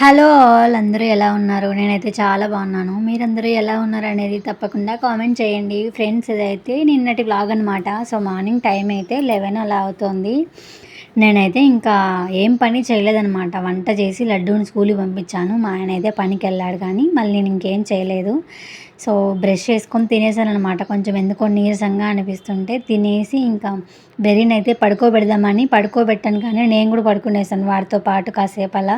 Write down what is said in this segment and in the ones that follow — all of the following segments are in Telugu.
హలో ఆల్ అందరూ ఎలా ఉన్నారు? నేనైతే చాలా బాగున్నాను. మీరందరూ ఎలా ఉన్నారు అనేది తప్పకుండా కామెంట్ చేయండి. ఫ్రెండ్స్ ఇదైతే నిన్నటి బ్లాగ్ అనమాట సో మార్నింగ్ టైం అయితే లెవెన్ అలా అవుతుంది. నేనైతే ఇంకా ఏం పని చేయలేదనమాట వంట చేసి లడ్డూని స్కూల్కి పంపించాను. మా ఆయన అయితే పనికి వెళ్ళాడు కానీ మళ్ళీ నేను ఇంకేం చేయలేదు. సో బ్రష్ చేసుకొని తినేసాను అనమాట కొంచెం ఎందుకో నీరసంగా అనిపిస్తుంటే తినేసి ఇంకా బెర్రీని అయితే పడుకోబెడదామని పడుకోబెట్టాను కానీ నేను కూడా పడుకునేసాను వాడితో పాటు కాసేపు అలా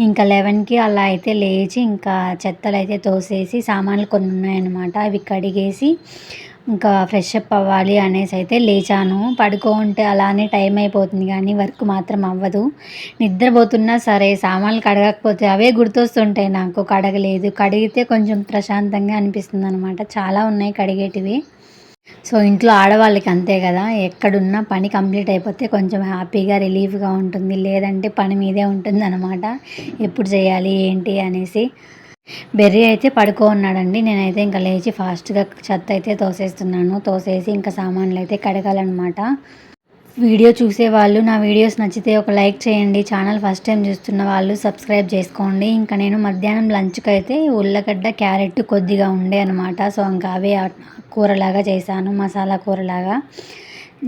ఇంకా లెవెన్కి అలా అయితే లేచి ఇంకా చెత్తలు అయితే తోసేసి సామాన్లు కొన్ని ఉన్నాయన్నమాట. అవి కడిగేసి ఇంకా ఫ్రెష్ అప్ అవ్వాలి అనేసి అయితే లేచాను. పడుకో ఉంటే అలానే టైం అయిపోతుంది కానీ వర్క్ మాత్రం అవ్వదు. నిద్రపోతున్నా సరే సామాన్లు కడగకపోతే అవే గుర్తొస్తుంటాయి నాకు. కడగలేదు. కడిగితే కొంచెం ప్రశాంతంగా అనిపిస్తుంది అనమాట చాలా ఉన్నాయి కడిగేటివి. సో ఇంట్లో ఆడవాళ్ళకి అంతే కదా. ఎక్కడున్నా పని కంప్లీట్ అయిపోతే కొంచెం హ్యాపీగా రిలీఫ్గా ఉంటుంది. లేదంటే పని మీదే ఉంటుంది అనమాట ఎప్పుడు చేయాలి ఏంటి అనేసి. బెర్రీ అయితే పడుకో ఉన్నాడండి నేనైతే ఇంకా లేచి ఫాస్ట్గా చెత్త అయితే తోసేస్తున్నాను. తోసేసి ఇంకా సామాన్లు అయితే కడగాలన్నమాట. వీడియో చూసే వాళ్ళు నా వీడియోస్ నచ్చితే ఒక లైక్ చేయండి. ఛానల్ ఫస్ట్ టైం చూస్తున్న వాళ్ళు సబ్స్క్రైబ్ చేసుకోండి. ఇంకా నేను మధ్యాహ్నం లంచ్కి అయితే ఉల్లగడ్డ క్యారెట్ కొద్దిగా ఉండే అనమాట సో ఇంకా అవే కూరలాగా చేశాను మసాలా కూరలాగా.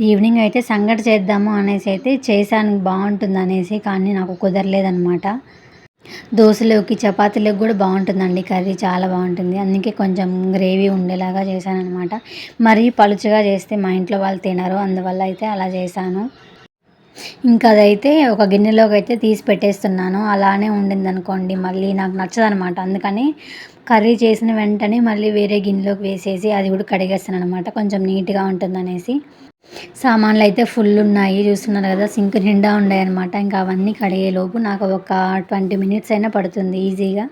ఈవినింగ్ అయితే సంగటి చేద్దాము అనేసి అయితే చేశాను బాగుంటుంది అనేసి కానీ నాకు కుదరలేదనమాట దోశలోకి చపాతీలోకి కూడా బాగుంటుందండి కర్రీ. చాలా బాగుంటుంది. అందుకే కొంచెం గ్రేవీ ఉండేలాగా చేశాననమాట మరీ పలుచగా చేస్తే మా ఇంట్లో వాళ్ళు తినరు. అందువల్ల అయితే అలా చేశాను. ఇంకా అదైతే ఒక గిన్నెలోకి అయితే తీసి పెట్టేస్తున్నాను. అలానే ఉండింది అనుకోండి మళ్ళీ నాకు నచ్చదనమాట అందుకని కర్రీ చేసిన వెంటనే మళ్ళీ వేరే గిన్నెలోకి వేసేసి అది కూడా కడిగేస్తాను అనమాట కొంచెం నీట్గా ఉంటుంది అనేసి సామాన్లు అయితే ఫుల్ ఉన్నాయి. చూస్తున్నారు కదా సింక్ నిండా ఉన్నాయి అనమాట ఇంకా అవన్నీ కడిగేలోపు నాకు ఒక ట్వంటీ మినిట్స్ అయినా పడుతుంది ఈజీగా.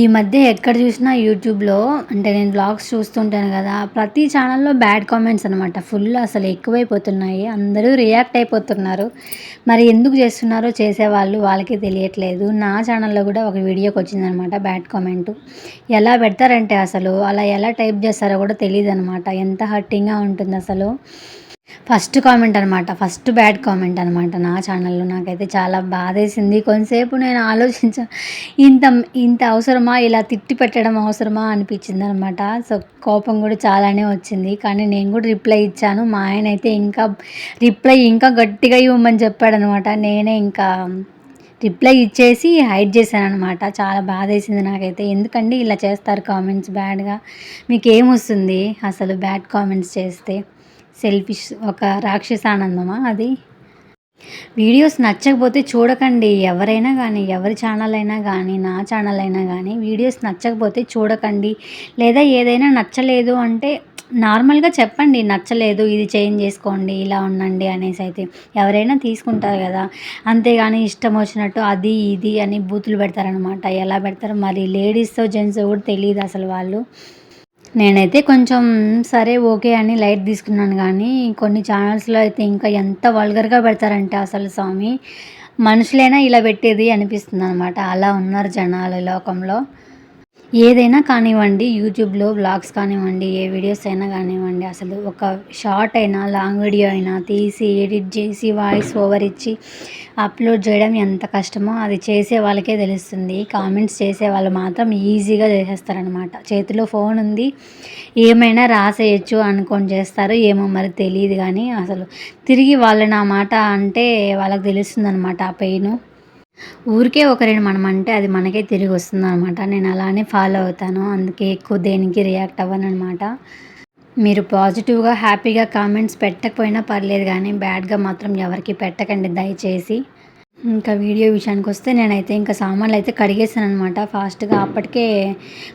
ఈ మధ్య ఎక్కడ చూసినా యూట్యూబ్లో అంటే నేను బ్లాగ్స్ చూస్తుంటాను కదా ప్రతి ఛానల్లో బ్యాడ్ కామెంట్స్ అనమాట ఫుల్ అసలు ఎక్కువైపోతున్నాయి. అందరూ రియాక్ట్ అయిపోతున్నారు. మరి ఎందుకు చేస్తున్నారో చేసేవాళ్ళు వాళ్ళకి తెలియట్లేదు. నా ఛానల్లో కూడా ఒక వీడియోకి వచ్చిందనమాట బ్యాడ్ కామెంట్ ఎలా పెడతారంటే అసలు అలా ఎలా టైప్ చేస్తారో కూడా తెలియదు అనమాట ఎంత హర్టింగ్గా ఉంటుంది అసలు. ఫస్ట్ కామెంట్ అనమాట ఫస్ట్ బ్యాడ్ కామెంట్ అనమాట నా ఛానల్లో. నాకైతే చాలా బాధేసింది. కొంతసేపు నేను ఆలోచించా ఇంత ఇంత అవసరమా? ఇలా తిట్టి పెట్టడం అవసరమా అనిపించింది అనమాట సో కోపం కూడా చాలానే వచ్చింది. కానీ నేను కూడా రిప్లై ఇచ్చాను. మా ఆయన అయితే ఇంకా రిప్లై ఇంకా గట్టిగా ఇవ్వమని చెప్పాడనమాట నేనే ఇంకా రిప్లై ఇచ్చేసి హైడ్ చేశాను అనమాట చాలా బాధ వేసింది నాకైతే. ఎందుకండి ఇలా చేస్తారు కామెంట్స్ బ్యాడ్గా? మీకు ఏమొస్తుంది అసలు బ్యాడ్ కామెంట్స్ చేస్తే? సెల్ఫిష్ ఒక రాక్షస ఆనందమా అది? వీడియోస్ నచ్చకపోతే చూడకండి ఎవరైనా కానీ ఎవరి ఛానల్ అయినా కానీ నా ఛానల్ అయినా కానీ వీడియోస్ నచ్చకపోతే చూడకండి. లేదా ఏదైనా నచ్చలేదు అంటే నార్మల్గా చెప్పండి నచ్చలేదు ఇది చేంజ్ చేసుకోండి ఇలా ఉండండి అనేసి అయితే ఎవరైనా తీసుకుంటారు కదా. అంతేగాని ఇష్టం వచ్చినట్టు అది ఇది అని బూతులు పెడతారనమాట ఎలా పెడతారు మరి లేడీస్తో జెంట్స్ కూడా తెలియదు అసలు వాళ్ళు. నేనైతే కొంచెం సరే ఓకే అని లైట్ తీసుకున్నాను కానీ కొన్ని ఛానల్స్లో అయితే ఇంకా ఎంత వల్గర్గా పెడతారంటే అసలు స్వామి మనుషులైనా ఇలా పెట్టేది అనిపిస్తుంది అనమాట అలా ఉన్నారు జనాలు లోకంలో. ఏదైనా కానివ్వండి యూట్యూబ్లో వ్లాగ్స్ కానివ్వండి ఏ వీడియోస్ అయినా కానివ్వండి అసలు ఒక షార్ట్ అయినా లాంగ్ వీడియో అయినా తీసి ఎడిట్ చేసి వాయిస్ ఓవర్ ఇచ్చి అప్లోడ్ చేయడం ఎంత కష్టమో అది చేసే వాళ్ళకే తెలుస్తుంది. కామెంట్స్ చేసే వాళ్ళు మాత్రం ఈజీగా చేసేస్తారనమాట చేతిలో ఫోన్ ఉంది ఏమైనా రాసేయచ్చు అనుకొని చేస్తారు ఏమో మరి తెలియదు కానీ అసలు తిరిగి వాళ్ళు నా మాట అంటే వాళ్ళకి తెలుస్తుంది అనమాట ఆ పెయిన్. ఊరికే ఒకరిని మనం అంటే అది మనకే తిరిగి వస్తుంది అనమాట నేను అలానే ఫాలో అవుతాను. అందుకే ఎక్కువ దేనికి రియాక్ట్ అవ్వను అనమాట మీరు పాజిటివ్గా హ్యాపీగా కామెంట్స్ పెట్టకపోయినా పర్లేదు కానీ బ్యాడ్గా మాత్రం ఎవరికి పెట్టకండి. దయచేసి ఇంకా వీడియో విషయానికి వస్తే నేనైతే ఇంకా సామాన్లు అయితే కడిగేసాను అనమాట ఫాస్ట్గా అప్పటికే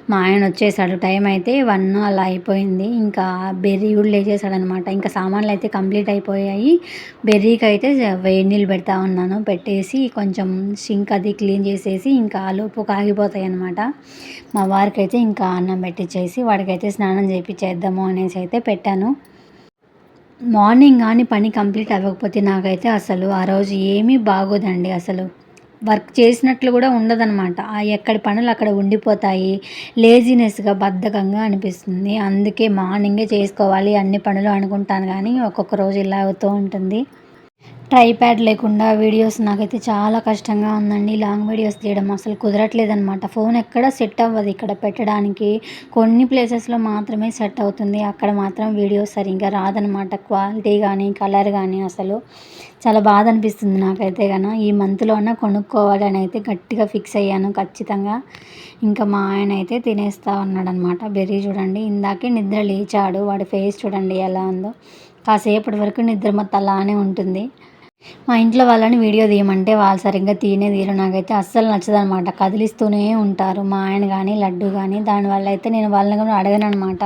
మా ఆయన వచ్చేసాడు. టైం అయితే వన్ అలా అయిపోయింది. ఇంకా బెర్రీ కూడా లేచేసాడు అనమాట ఇంకా సామాన్లు అయితే కంప్లీట్ అయిపోయాయి. బెర్రీకి అయితే వేడి నీళ్ళు పెడతా ఉన్నాను. పెట్టేసి కొంచెం సింక్ అది క్లీన్ చేసేసి ఇంకా లోపు కాగిపోతాయి అనమాట మా వారికి అయితే ఇంకా అన్నం పెట్టించేసి వాడికైతే స్నానం చేయించేద్దాము అనేసి అయితే పెట్టాను. మార్నింగ్ కానీ పని కంప్లీట్ అవ్వకపోతే నాకైతే అసలు ఆ రోజు ఏమీ బాగోదండి అసలు. వర్క్ చేసినట్లు కూడా ఉండదన్నమాట. ఎక్కడి పనులు అక్కడ ఉండిపోతాయి. లేజినెస్గా బద్ధకంగా అనిపిస్తుంది. అందుకే మార్నింగే చేసుకోవాలి అన్ని పనులు అనుకుంటాను. కానీ ఒక్కొక్క రోజు ఇలా అవుతూ ఉంటుంది. ట్రైప్యాడ్ లేకుండా వీడియోస్ నాకైతే చాలా కష్టంగా ఉందండి. లాంగ్ వీడియోస్ తీయడం అసలు కుదరట్లేదనమాట ఫోన్ ఎక్కడ సెట్ అవ్వదు ఇక్కడ పెట్టడానికి. కొన్ని ప్లేసెస్లో మాత్రమే సెట్ అవుతుంది. అక్కడ మాత్రం వీడియోస్ సరిగ్గా రాదనమాట క్వాలిటీ కానీ కలర్ కానీ అసలు చాలా బాధ అనిపిస్తుంది నాకైతే కనుక ఈ మంత్లోనే కొనుక్కోవాలని అయితే గట్టిగా ఫిక్స్ అయ్యాను ఖచ్చితంగా. ఇంకా మా ఆయన అయితే తినేస్తా ఉన్నాడనమాట బెర్రీ చూడండి. ఇందాకే నిద్ర లేచాడు. వాడి ఫేస్ చూడండి ఎలా ఉందో. కాసేపటి వరకు నిద్ర మొత్తం అలానే ఉంటుంది. మా ఇంట్లో వాళ్ళని వీడియో తీయమంటే వాళ్ళు సరిగ్గా తీయనే తీయరు. నాకైతే అస్సలు నచ్చదనమాట. కదిలిస్తూనే ఉంటారు. మా ఆయన కానీ లడ్డు కానీ దానివల్ల అయితే నేను వాళ్ళని కూడా అడగను అనమాట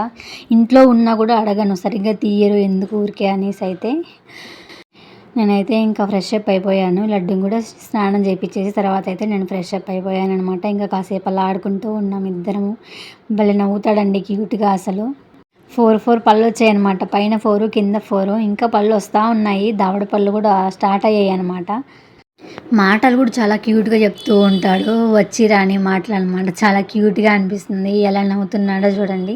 ఇంట్లో ఉన్నా కూడా అడగను. సరిగ్గా తీయరు. ఎందుకు ఊరికే అనేసి అయితే నేనైతే ఇంకా ఫ్రెష్ అప్ అయిపోయాను. లడ్డుని కూడా స్నానం చేయించేసి తర్వాత అయితే నేను ఫ్రెష్ అప్ అయిపోయాను అనమాట ఇంకా కాసేపు అలా ఆడుకుంటూ ఉన్నాం ఇద్దరము. భలే నవ్వుతాడండి క్యూట్గా అసలు. ఫోర్ ఫోర్ పళ్ళు వచ్చాయన్నమాట. పైన ఫోరు కింద ఫోరు. ఇంకా పళ్ళు వస్తూ ఉన్నాయి. దావడ పళ్ళు కూడా స్టార్ట్ అయ్యాయి అనమాట మాటలు కూడా చాలా క్యూట్గా చెప్తూ ఉంటాడు. వచ్చి రాని మాటలు అనమాట చాలా క్యూట్గా అనిపిస్తుంది. ఎలా నవ్వుతున్నాడో చూడండి.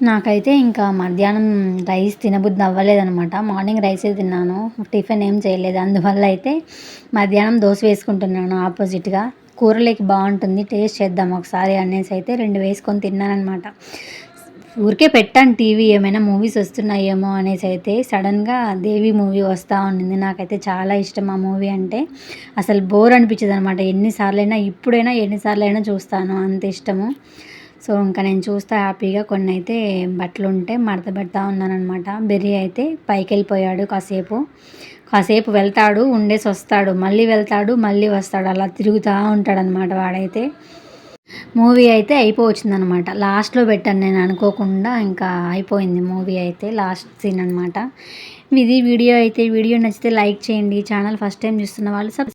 నాకైతే ఇంకా మధ్యాహ్నం రైస్ తినబుద్ధి అవ్వలేదనమాట మార్నింగ్ రైసే తిన్నాను. టిఫిన్ ఏం చేయలేదు. అందువల్ల అయితే మధ్యాహ్నం దోశ వేసుకుంటున్నాను ఆపోజిట్గా. కూరలోకి బాగుంటుంది. టేస్ట్ చేద్దాం ఒకసారి అనేసి అయితే రెండు వేసుకొని తిన్నానమాట ఊరికే పెట్టాను టీవీ ఏమైనా మూవీస్ వస్తున్నాయేమో అనేసి అయితే సడన్గా దేవి మూవీ వస్తూ ఉండింది నాకైతే చాలా ఇష్టం ఆ మూవీ అంటే. అసలు బోర్ అనిపించదు అనమాట ఎన్నిసార్లైనా ఇప్పుడైనా ఎన్నిసార్లైనా చూస్తాను. అంత ఇష్టము. సో ఇంకా నేను చూస్తా హ్యాపీగా కొన్ని అయితే బట్టలు ఉంటే మడత పెడతా ఉన్నానమాట బెర్రీ అయితే పైకి వెళ్ళిపోయాడు కాసేపు. కాసేపు వెళ్తాడు ఉండేసి వస్తాడు. మళ్ళీ వెళ్తాడు మళ్ళీ వస్తాడు. అలా తిరుగుతూ ఉంటాడనమాట వాడైతే. మూవీ అయితే అయిపోవచ్చిందనమాట. లాస్ట్లో పెట్టాను నేను అనుకోకుండా ఇంకా అయిపోయింది మూవీ అయితే లాస్ట్ సీన్ అనమాట. ఇది వీడియో అయితే వీడియో నచ్చితే లైక్ చేయండి. ఛానల్ ఫస్ట్ టైం చూస్తున్న వాళ్ళు సబ్